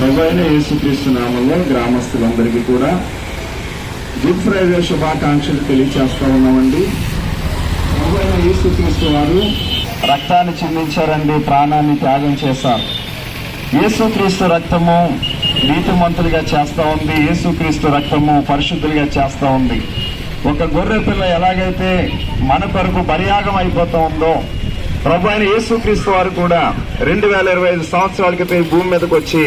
ప్రభు అయిన యేసుక్రీస్తు నామంలో గ్రామస్తులందరికీ కూడా గుడ్ ఫ్రైడే శుభాకాంక్షలు తెలియచేస్తా ఉన్నామండి. ప్రభు అయిన యేసుక్రీస్తు వారు రక్తాన్ని చెందించారండి ప్రాణాన్ని త్యాగం చేశారు. యేసుక్రీస్తు రక్తము నీతిమంతులుగా చేస్తూ ఉంది యేసుక్రీస్తు రక్తము పరిశుద్ధులుగా చేస్తూ ఉంది. ఒక గొర్రె పిల్ల ఎలాగైతే మన కొరకు బలియాగం అయిపోతూ ఉందో ప్రభు అయిన యేసుక్రీస్తు వారు కూడా రెండు వేల ఇరవై ఐదు సంవత్సరాల క్రితం భూమి మీదకి వచ్చి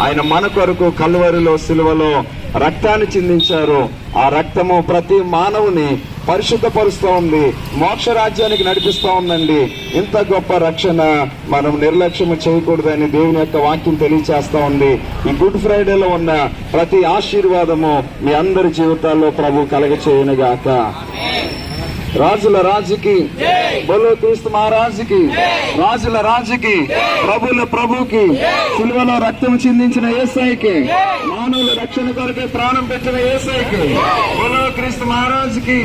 ఆయన మన కొరకు కల్వరిలో సిలువలో రక్తాన్ని చిందించారు. ఆ రక్తము ప్రతి మానవుని పరిశుద్ధపరుస్తూ ఉంది. మోక్ష రాజ్యానికి నడిపిస్తూ ఉందండి. ఇంత గొప్ప రక్షణ మనం నిర్లక్ష్యము చేయకూడదని దేవుని యొక్క వాక్యం తెలియచేస్తా ఉంది. ఈ గుడ్ ఫ్రైడేలో ఉన్న ప్రతి ఆశీర్వాదము మీ అందరి జీవితాల్లో ప్రభు కలగ చేయనుగాక రాజుల రాజుకి బలో క్రీస్తు మహారాజుకి రాజుల రాజుకి ప్రభుల ప్రభుకి సిలువలో రక్తం చిందించిన ఏసైకి మానవుల రక్షణ కొరకే ప్రాణం పెట్టిన ఏసైకి బలో క్రీస్తు మహారాజుకి